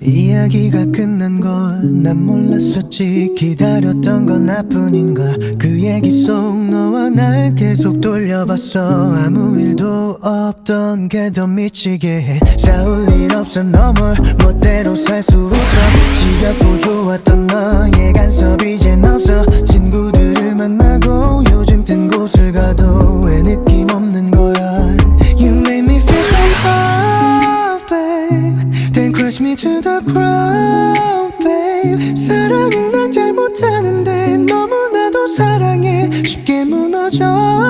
이야기가 끝난 걸 난 몰랐었지. 기다렸던 건 나뿐인 걸. 그 얘기 속 너와 날 계속 돌려봤어. 아무 일도 없던 게 더 미치게 해. 싸울 일 없어. 너뭘 멋대로 살 수 있어. 지겹고 Crush me to the ground, babe 사랑을 난 잘 못하는데 너무나도 사랑해 쉽게 무너져